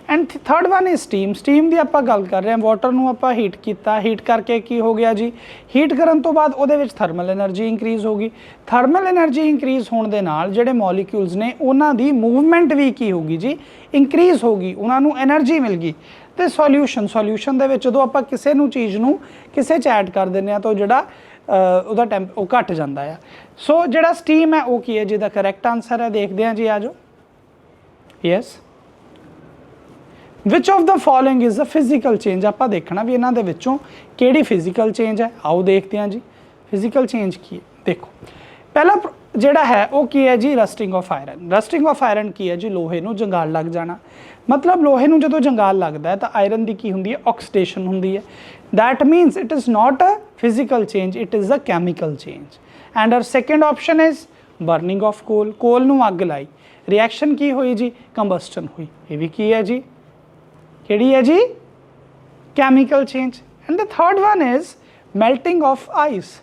[SPEAKER 1] and third one is steam steam ਦੀ ਆਪਾਂ ਗੱਲ ਕਰ ਰਹੇ ਹਾਂ ਵਾਟਰ ਨੂੰ ਆਪਾਂ ਹੀਟ ਕੀਤਾ। ਹੀਟ ਕਰਕੇ ਕੀ ਹੋ ਗਿਆ ਜੀ? ਹੀਟ ਕਰਨ ਤੋਂ ਬਾਅਦ ਉਹਦੇ ਵਿੱਚ ਥਰਮਲ એનર્ਜੀ ਇਨਕਰੀਜ਼ ਹੋ ਗਈ। ਥਰਮਲ એનર્ਜੀ ਇਨਕਰੀਜ਼ ਹੋਣ ਦੇ ਨਾਲ ਜਿਹੜੇ ਮੋਲੀਕਿਊਲਸ ਨੇ, ਉਹਨਾਂ ਦੀ ਮੂਵਮੈਂਟ ਵੀ ਕੀ ਹੋ ਗਈ ਜੀ? ਇਨਕਰੀਜ਼ ਹੋ ਗਈ। ਉਹਨਾਂ ਨੂੰ એનર્ਜੀ ਮਿਲ ਗਈ। ਤੇ ਸੋਲੂਸ਼ਨ ਸੋਲੂਸ਼ਨ ਦੇ ਵਿੱਚ ਜਦੋਂ ਆਪਾਂ ਕਿਸੇ ਨੂੰ ਚੀਜ਼ ਨੂੰ ਕਿਸੇ ਚ ਐਡ ਕਰ ਦਿੰਨੇ ਆ ਤਾਂ ਜਿਹੜਾ ਉਹਦਾ ਟੈਂਪ ਉਹ ਘਟ ਜਾਂਦਾ ਆ। ਸੋ ਜਿਹੜਾ ਸਟੀਮ ਹੈ ਉਹ ਕੀ ਹੈ ਜਿਹਦਾ ਕਰੈਕਟ ਆਨਸਰ ਹੈ। ਦੇਖਦੇ ਆ ਜੀ ਆਜੋ yes which of the following is a physical change ਆਪਾਂ ਦੇਖਣਾ ਵੀ ਇਹਨਾਂ ਦੇ ਵਿੱਚੋਂ ਕਿਹੜੀ ਫਿਜ਼ੀਕਲ ਚੇਂਜ ਹੈ? ਆਓ ਦੇਖਦੇ ਹਾਂ ਜੀ। ਫਿਜ਼ੀਕਲ ਚੇਂਜ ਕੀ ਹੈ? ਦੇਖੋ। ਪਹਿਲਾ ਜਿਹੜਾ ਹੈ, ਉਹ ਕੀ ਹੈ ਜੀ? Rusting of iron rusting of iron ਕੀ ਹੈ ਜੀ? ਲੋਹੇ ਨੂੰ ਜੰਗਾਲ ਲੱਗ ਜਾਣਾ। ਮਤਲਬ ਲੋਹੇ ਨੂੰ ਜਦੋਂ ਜੰਗਾਲ ਲੱਗਦਾ ਹੈ, ਤਾਂ ਆਇਰਨ ਦੀ ਕੀ ਹੁੰਦੀ ਹੈ? ਆਕਸੀਡੇਸ਼ਨ ਹੁੰਦੀ ਹੈ। That means it is not a physical change, it is a chemical change and our second option is burning of coal coal ਨੂੰ ਅੱਗ ਲਾਈ। ਰਿਐਕਸ਼ਨ ਕੀ ਹੋਈ ਜੀ? ਕੰਬਸਟਨ ਹੋਈ। ਇਹ ਵੀ ਕੀ ਹੈ ਜੀ? KDAG, chemical change. And the third one is melting of ice.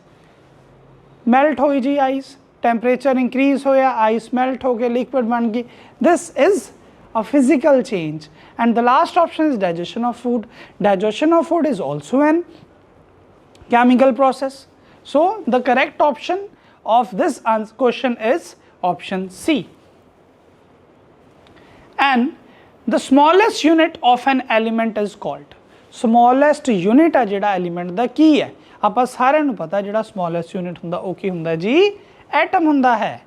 [SPEAKER 1] Melt हो ice, temperature increase ho ya ice melt ho ke liquid ban गई. This is a physical change. And the last option is digestion of food. Digestion of food is also an chemical process. So the correct option of this question is option C. And the smallest unit of an element is called smallest unit ਆ ਜਿਹੜਾ element ਦਾ ਕੀ ਹੈ ਆਪਾਂ ਸਾਰਿਆਂ ਨੂੰ ਪਤਾ ਜਿਹੜਾ smallest unit ਹੁੰਦਾ ਉਹ ਕੀ ਹੁੰਦਾ ਜੀ ਐਟਮ ਹੁੰਦਾ ਹੈ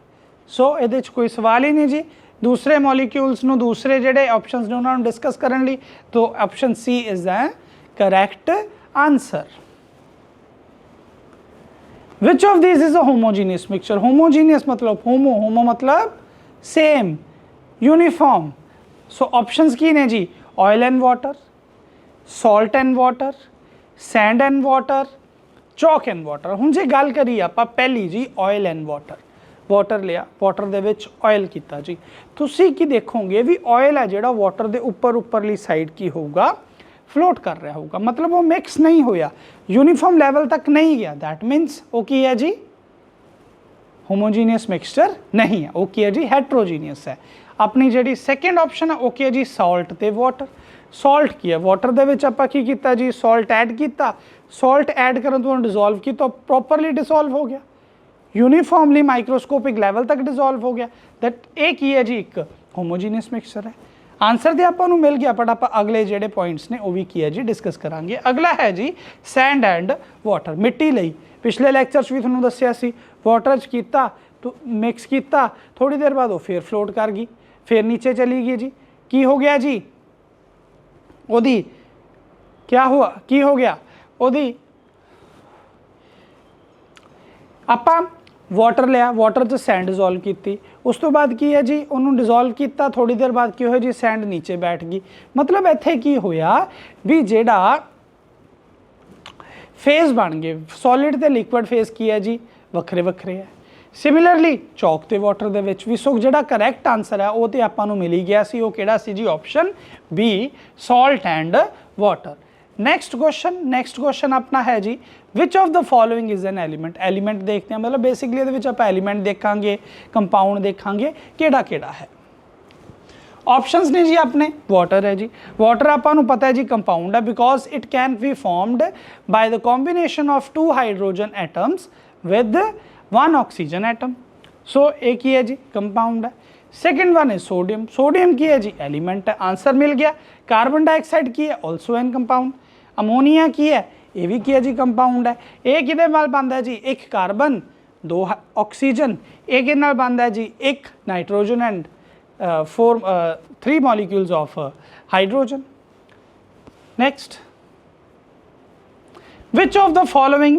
[SPEAKER 1] ਸੋ ਇਹਦੇ ਚ ਕੋਈ ਸਵਾਲ ਹੀ ਨਹੀਂ ਜੀ ਦੂਸਰੇ ਮੋਲੀਕਿਊਲਸ ਨੂੰ ਦੂਸਰੇ ਜਿਹੜੇ ਆਪਸ਼ਨਸ ਨੇ ਉਹਨਾਂ ਨੂੰ ਡਿਸਕਸ ਕਰਨ ਲਈ ਤੋਂ option C is the correct answer which of these is a homogeneous mixture homogeneous matlab homo homo matlab same uniform so options ਕੀ ਨੇ ਜੀ oil and water, salt and water sand and water chalk and water ਹੁਣ ਜੇ ਗੱਲ ਕਰੀ ਆਪਾਂ ਪਹਿਲੀ ਜੀ oil ਐਂਡ water. ਵਾਟਰ ਲਿਆ ਵਾਟਰ ਦੇ ਵਿੱਚ ਆਇਲ ਕੀਤਾ ਜੀ ਤੁਸੀਂ ਕੀ ਦੇਖੋਗੇ ਵੀ ਆਇਲ ਹੈ ਜਿਹੜਾ ਵਾਟਰ ਦੇ ਉੱਪਰ ਉੱਪਰਲੀ ਸਾਈਡ ਕੀ ਹੋਊਗਾ ਫਲੋਟ ਕਰ ਰਿਹਾ ਹੋਊਗਾ ਮਤਲਬ ਉਹ ਮਿਕਸ ਨਹੀਂ ਹੋਇਆ ਯੂਨੀਫਾਰਮ ਲੈਵਲ ਤੱਕ ਨਹੀਂ ਗਿਆ ਥੈਟ ਮੀਨਸ ਉਹ ਕੀ ਹੈ ਜੀ ਹੋਮੋਜੀਨੀਅਸ ਮਿਕਸਚਰ ਨਹੀਂ ਹੈ ਉਹ ਕੀ ਹੈ ਜੀ ਹੈਟਰੋਜੀਨੀਅਸ ਹੈ ਆਪਣੀ ਜਿਹੜੀ ਸੈਕੰਡ ਆਪਸ਼ਨ ਹੈ ਉਹ ਕੀ ਹੈ ਜੀ ਸਾਲਟ ਤੇ ਵਾਟਰ ਸਾਲਟ ਕੀ ਹੈ ਵਾਟਰ ਦੇ ਵਿੱਚ ਆਪਾਂ ਕੀ ਕੀਤਾ ਜੀ ਸਾਲਟ ਐਡ ਕੀਤਾ ਸਾਲਟ ਐਡ ਕਰਨ ਤੋਂ ਡਿਸੋਲਵ ਕੀਤਾ ਪ੍ਰੋਪਰਲੀ ਡਿਸੋਲਵ ਹੋ ਗਿਆ ਯੂਨੀਫਾਰਮਲੀ ਮਾਈਕਰੋਸਕੋਪਿਕ ਲੈਵਲ ਤੱਕ ਡਿਸੋਲਵ ਹੋ ਗਿਆ ਦੈਟ ਇਹ ਕੀ ਹੈ ਜੀ ਇੱਕ ਹੋਮੋਜੀਨੀਅਸ ਮਿਕਸਚਰ ਹੈ ਆਨਸਰ ਤੇ ਆਪਾਂ ਨੂੰ ਮਿਲ ਗਿਆ ਬਟ ਆਪਾਂ ਅਗਲੇ ਜਿਹੜੇ ਪੁਆਇੰਟਸ ਨੇ ਉਹ ਵੀ ਕੀ ਹੈ ਜੀ ਡਿਸਕਸ ਕਰਾਂਗੇ ਅਗਲਾ ਹੈ ਜੀ ਸੈਂਡ ਐਂਡ ਵਾਟਰ ਮਿੱਟੀ ਲਈ ਪਿਛਲੇ ਲੈਕਚਰ 'ਚ ਵੀ ਤੁਹਾਨੂੰ ਦੱਸਿਆ ਸੀ ਵਾਟਰ 'ਚ ਕੀਤਾ ਮਿਕਸ ਕੀਤਾ ਥੋੜੀ ਦੇਰ ਬਾਅਦ ਉਹ ਫੇਰ ਫਲੋਟ ਕਰ ਗਈ, ਫੇਰ ਨੀਚੇ ਚਲੀ ਗਈ ਜੀ। ਕੀ ਹੋ ਗਿਆ ਜੀ? ਉਹਦੀ ਕੀ ਹੋਇਆ ਕੀ ਹੋ ਗਿਆ? ਉਹਦੀ ਆਪਾਂ ਵਾਟਰ ਲਿਆ ਵਾਟਰ 'ਚ ਸੈਂਡ ਡਿਸੋਲਵ ਕੀਤੀ। ਉਸ ਤੋਂ ਬਾਅਦ ਕੀ ਹੈ ਜੀ? ਉਹਨੂੰ ਡਿਸੋਲਵ ਕੀਤਾ ਥੋੜੀ ਦੇਰ ਬਾਅਦ ਕੀ ਹੋਇਆ ਜੀ? ਸੈਂਡ ਨੀਚੇ ਬੈਠ ਗਈ। ਮਤਲਬ ਇੱਥੇ ਕੀ ਹੋਇਆ ਵੀ ਜਿਹੜਾ ਫੇਜ਼ ਬਣ ਗਏ। ਸੋਲਿਡ ਤੇ ਲਿਕੁਇਡ ਫੇਜ਼ ਕੀ ਹੈ ਜੀ? ਵੱਖਰੇ ਵੱਖਰੇ ਹੈ। ਸਿਮਿਲਰਲੀ ਚੌਕ ਤੇ ਵਾਟਰ ਦੇ ਵਿੱਚ ਵੀ ਸੋ ਜਿਹੜਾ ਕਰੈਕਟ ਆਨਸਰ ਹੈ, ਉਹ ਤੇ ਆਪਾਂ ਨੂੰ ਮਿਲ ਗਿਆ ਸੀ, ਉਹ ਕਿਹੜਾ ਸੀ ਜੀ? Option B salt and water next question next question ਆਪਣਾ ਹੈ ਜੀ which of the following is an element element ਦੇਖਦੇ ਹਾਂ, ਮਤਲਬ ਬੇਸਿਕਲੀ ਇਹਦੇ ਵਿੱਚ ਆਪਾਂ ਐਲੀਮੈਂਟ ਦੇਖਾਂਗੇ ਕੰਪਾਊਂਡ ਦੇਖਾਂਗੇ, ਕਿਹੜਾ ਕਿਹੜਾ ਹੈ। ਆਪਸ਼ਨਸ ਨੇ ਜੀ ਆਪਣੇ ਵਾਟਰ ਹੈ ਜੀ। ਵਾਟਰ ਆਪਾਂ ਨੂੰ ਪਤਾ ਹੈ ਜੀ ਕੰਪਾਊਂਡ ਹੈ because it can be formed by the combination of two with one oxygen atom. So ਇਹ ਕੀ ਹੈ ਜੀ ਕੰਪਾਊਂਡ ਹੈ ਸੈਕੰਡ ਵਨ ਹੈ ਸੋਡੀਅਮ ਸੋਡੀਅਮ ਕੀ ਹੈ ਜੀ ਐਲੀਮੈਂਟ ਹੈ ਆਨਸਰ ਮਿਲ ਗਿਆ ਕਾਰਬਨ ਡਾਈਆਕਸਾਈਡ ਕੀ ਹੈ ਆਲਸੋ ਐਨ ਕੰਪਾਊਂਡ ਅਮੋਨੀਆ ਕੀ ਹੈ ਇਹ ਵੀ ਕੀ ਹੈ ਜੀ ਕੰਪਾਊਂਡ ਹੈ ਇਹ ਕਿਹਦੇ ਨਾਲ ਬਣਦਾ ਹੈ ਜੀ ਇੱਕ ਕਾਰਬਨ ਦੋ ਆਕਸੀਜਨ ਇਹ ਕਿਹਦੇ ਨਾਲ ਬਣਦਾ ਹੈ ਜੀ ਇੱਕ nitrogen and four 3 molecules of hydrogen hydrogen. Next. Which of the following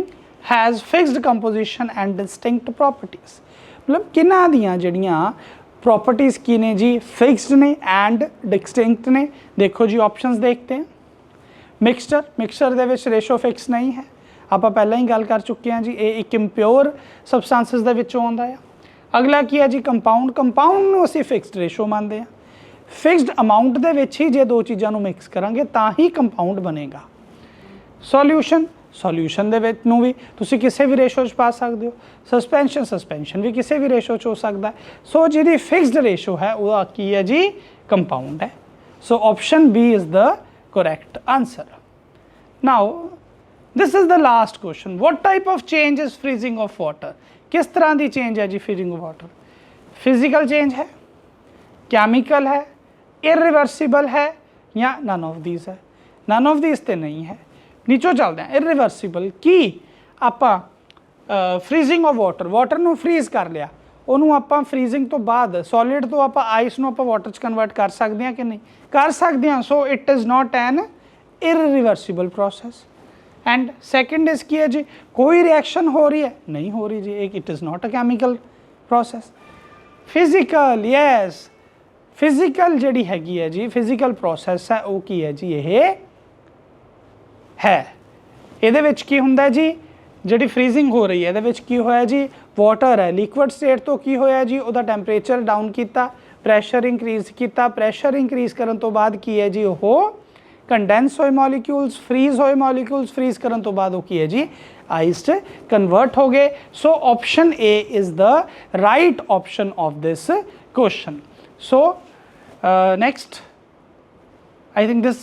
[SPEAKER 1] has fixed composition and distinct properties ਮਤਲਬ ਕਿਹਨਾਂ ਦੀਆਂ ਜਿਹੜੀਆਂ ਪ੍ਰੋਪਰਟੀਜ਼ ਕੀ ਨੇ ਜੀ? ਫਿਕਸਡ ਨੇ ਐਂਡ ਡਿਸਟਿੰਕਟ ਨੇ। ਦੇਖੋ ਜੀ ਆਪਸ਼ਨਸ ਦੇਖਤੇ ਹਾਂ। ਮਿਕਸਚਰ ਮਿਕਸਚਰ ਦੇ ਵਿੱਚ ਰੇਸ਼ੋ ਫਿਕਸ ਨਹੀਂ ਹੈ। ਆਪਾਂ ਪਹਿਲਾਂ ਹੀ ਗੱਲ ਕਰ ਚੁੱਕੇ ਹਾਂ ਜੀ, ਇਹ ਇੱਕ ਇੰਪਿਓਰ ਸਬਸਟੈਂਸਸ ਦੇ ਵਿੱਚੋਂ ਆਉਂਦਾ ਆ। ਅਗਲਾ ਕੀ ਹੈ ਜੀ? ਕੰਪਾਊਂਡ ਕੰਪਾਊਂਡ ਨੂੰ ਅਸੀਂ ਫਿਕਸਡ ਰੇਸ਼ੋ ਮੰਨਦੇ ਹਾਂ। ਫਿਕਸਡ ਅਮਾਉਂਟ ਦੇ ਵਿੱਚ ਹੀ ਜੇ ਦੋ ਚੀਜ਼ਾਂ ਨੂੰ ਮਿਕਸ ਕਰਾਂਗੇ ਤਾਂ ਹੀ ਕੰਪਾਊਂਡ ਬਣੇਗਾ। ਸੋਲਿਊਸ਼ਨ ਸੋਲਿਊਸ਼ਨ ਦੇ ਵਿੱਚ ਨੂੰ ਵੀ ਤੁਸੀਂ ਕਿਸੇ ਵੀ ਰੇਸ਼ੋ 'ਚ ਪਾ ਸਕਦੇ ਹੋ ਸਸਪੈਂਸ਼ਨ ਸਸਪੈਂਸ਼ਨ ਵੀ ਕਿਸੇ ਵੀ ਰੇਸ਼ੋ 'ਚ ਹੋ ਸਕਦਾ ਹੈ ਸੋ ਜਿਹਦੀ ਫਿਕਸਡ ਰੇਸ਼ੋ ਹੈ ਉਹਦਾ ਕੀ ਹੈ ਜੀ ਕੰਪਾਊਂਡ ਹੈ so option B is the correct answer. Now, this is the last question. What type of change is freezing of water? किस तरह की change है जी freezing of water? Physical change है केमिकल है irreversible है या none of these है none of these ਤੇ ਨਹੀਂ ਹੈ ਨੀਚੋਂ ਚੱਲਦੇ ਹਾਂ irreversible, ਕੀ ਆਪਾਂ ਫ੍ਰੀਜ਼ਿੰਗ ਆਫ ਵਾਟਰ ਵਾਟਰ ਨੂੰ ਫ੍ਰੀਜ਼ ਕਰ ਲਿਆ, ਉਹਨੂੰ ਆਪਾਂ ਫ੍ਰੀਜ਼ਿੰਗ ਤੋਂ ਬਾਅਦ ਸੋਲਿਡ ਤੋਂ ਆਪਾਂ ਆਈਸ ਨੂੰ ਆਪਾਂ ਵਾਟਰ ਚ ਕਨਵਰਟ ਕਰ ਸਕਦੇ ਹਾਂ ਕਿ ਨਹੀਂ? ਕਰ ਸਕਦੇ ਹਾਂ so it is not an irreversible process and second ਇਸ ਕੀ ਹੈ ਜੀ? ਕੋਈ ਰਿਐਕਸ਼ਨ ਹੋ ਰਹੀ ਹੈ? ਨਹੀਂ ਹੋ ਰਹੀ ਜੀ ਇੱਕ it is not a chemical process physical yes physical ਜਿਹੜੀ ਹੈਗੀ ਹੈ ਜੀ ਫਿਜ਼ੀਕਲ ਪ੍ਰੋਸੈਸ ਹੈ, ਉਹ ਕੀ ਹੈ ਜੀ? ਇਹ ਹੈ। ਇਹਦੇ ਵਿੱਚ ਕੀ ਹੁੰਦਾ ਜੀ? ਜਿਹੜੀ ਫ੍ਰੀਜ਼ਿੰਗ ਹੋ ਰਹੀ ਹੈ, ਇਹਦੇ ਵਿੱਚ ਕੀ ਹੋਇਆ ਜੀ? ਵਾਟਰ ਹੈ। ਲਿਕੁਇਡ ਸਟੇਟ ਤੋਂ ਕੀ ਹੋਇਆ ਜੀ? ਉਹਦਾ ਟੈਂਪਰੇਚਰ ਡਾਊਨ ਕੀਤਾ ਪ੍ਰੈਸ਼ਰ ਇਨਕਰੀਜ਼ ਕੀਤਾ। ਪ੍ਰੈਸ਼ਰ ਇਨਕਰੀਜ਼ ਕਰਨ ਤੋਂ ਬਾਅਦ ਕੀ ਹੈ ਜੀ? ਉਹ ਕੰਡੈਂਸ ਹੋਏ ਮੋਲੀਕਿਊਲਸ ਫ੍ਰੀਜ਼ ਹੋਏ ਮੋਲੀਕਿਊਲਸ ਫ੍ਰੀਜ਼ ਕਰਨ ਤੋਂ ਬਾਅਦ ਉਹ ਕੀ ਹੈ ਜੀ? ਆਈਸਡ ਕਨਵਰਟ ਹੋ ਗਏ। So option A is the right option of this question so next I think this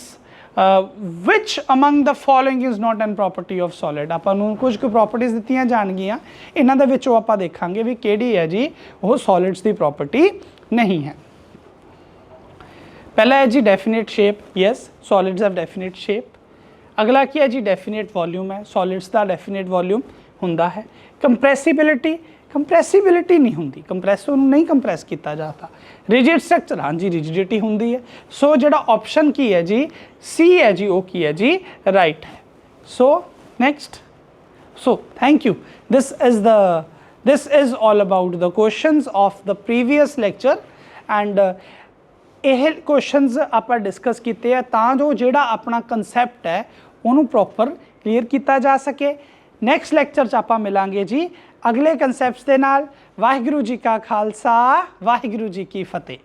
[SPEAKER 1] uh, among the following is is an property of solid ਆਪਾਂ ਨੂੰ ਕੁਝ ਕੁ ਪ੍ਰੋਪਰਟੀਆਂ ਦਿੱਤੀਆਂ ਜਾਣਗੀਆਂ। ਇਹਨਾਂ ਦੇ ਵਿੱਚੋਂ ਆਪਾਂ ਦੇਖਾਂਗੇ ਵੀ ਕਿਹੜੀ ਹੈ ਜੀ ਉਹ ਸੋਲਿਡਸ ਦੀ ਪ੍ਰੋਪਰਟੀ ਨਹੀਂ ਹੈ। ਪਹਿਲਾ ਹੈ ਜੀ definite shape yes solids have definite shape ਅਗਲਾ ਕੀ ਹੈ ਜੀ ਡੈਫੀਨਿਟ ਵੋਲਿਊਮ ਹੈ। ਸੋਲਿਡਸ ਦਾ ਡੈਫੀਨਿਟ ਵੋਲਿਊਮ ਹੁੰਦਾ ਹੈ। ਕੰਪਰੈਸਿਬਿਲਿਟੀ ਕੰਪਰੈਸਿਬਿਲਿਟੀ ਨਹੀਂ ਹੁੰਦੀ। ਕੰਪਰੈਸਰ ਨੂੰ ਨਹੀਂ ਕੰਪਰੈਸ ਕੀਤਾ ਜਾਂਦਾ। ਰਿਜਿਡ ਸਟਰਕਚਰ ਹਾਂਜੀ ਰਿਜਿਡਿਟੀ ਹੁੰਦੀ ਹੈ। ਸੋ ਜਿਹੜਾ ਆਪਸ਼ਨ ਕੀ ਹੈ ਜੀ? ਸੀ ਹੈ ਜੀ ਉਹ ਕੀ ਹੈ ਜੀ? ਰਾਈਟ ਹੈ so next so thank you this is the this is all about the questions of the previous lecture and uh, ਇਹ ਕੁਐਸਚਨਸ ਆਪਾਂ ਡਿਸਕਸ ਕੀਤੇ ਆ ਤਾਂ ਜੋ ਜਿਹੜਾ ਆਪਣਾ ਕਨਸੈਪਟ ਹੈ ਉਹਨੂੰ ਪ੍ਰੋਪਰ ਕਲੀਅਰ ਕੀਤਾ ਜਾ ਸਕੇ। ਨੈਕਸਟ ਲੈਕਚਰ 'ਚ ਆਪਾਂ ਮਿਲਾਂਗੇ ਜੀ। ਅਗਲੇ ਕਨਸੈਪਟਸ ਦੇ ਨਾਲ ਵਾਹਿਗੁਰੂ ਜੀ ਕਾ ਖਾਲਸਾ ਵਾਹਿਗੁਰੂ ਜੀ ਕੀ ਫਤਿਹ।